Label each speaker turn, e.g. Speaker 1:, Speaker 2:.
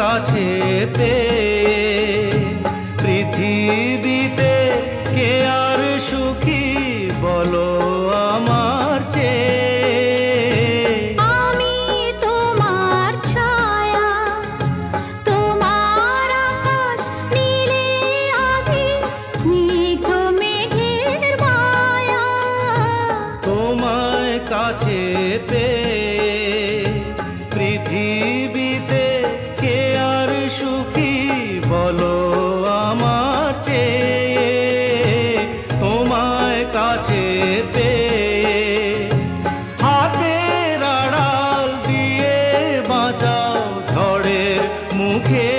Speaker 1: কাছে পৃথিবীতে কে আর সুখী বলো আমার চেয়ে।
Speaker 2: আমি তোমার ছায়া তোমার আকাশ নীলে স্নিগ্ধ মেঘের মায়া।
Speaker 1: তোমায় কাছে পেয়ে মুখে